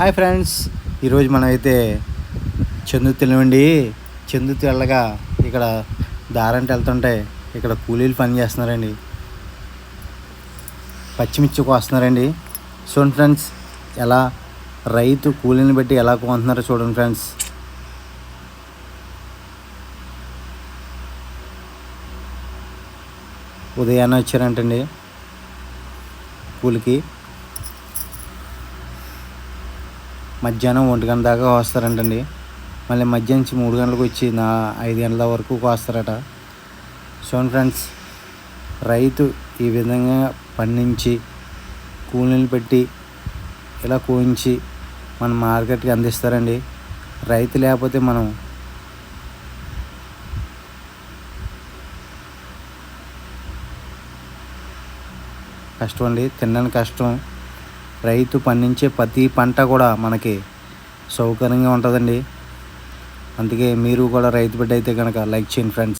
Hi friends ఈరోజు మనమైతే అయితే చందు చందుతి చందు ఇక్కడ దారంట వెళ్తుంటే ఇక్కడ కూలీలు పని చేస్తున్నారండి. పచ్చిమిర్చి కోస్తున్నారండి. చూడండి ఫ్రెండ్స్ ఎలా రైతు కూలీని బట్టి ఎలా కొంటున్నారో చూడండి ఫ్రెండ్స్. ఉదయాన్నే వచ్చారంటండి కూలికి. మధ్యాహ్నం ఒంటి గంట దాకా కోస్తారంటండి. మళ్ళీ మధ్యాహ్నం నుంచి మూడు గంటలకు వచ్చి నా ఐదు గంటల వరకు కోస్తారట. సో ఫ్రెండ్స్ రైతు ఈ విధంగా పండించి కూలీలు పెట్టి ఇలా కోయించి మన మార్కెట్కి అందిస్తారండి. రైతు లేకపోతే మనం కష్టం అండి తినడానికి కష్టం. రైతు పండించే ప్రతి పంట కూడా మనకి సౌకర్యంగా ఉంటుందండి. అందుకే మీరు కూడా రైతు బిడ్డ అయితే కనుక లైక్ చేయండి ఫ్రెండ్స్.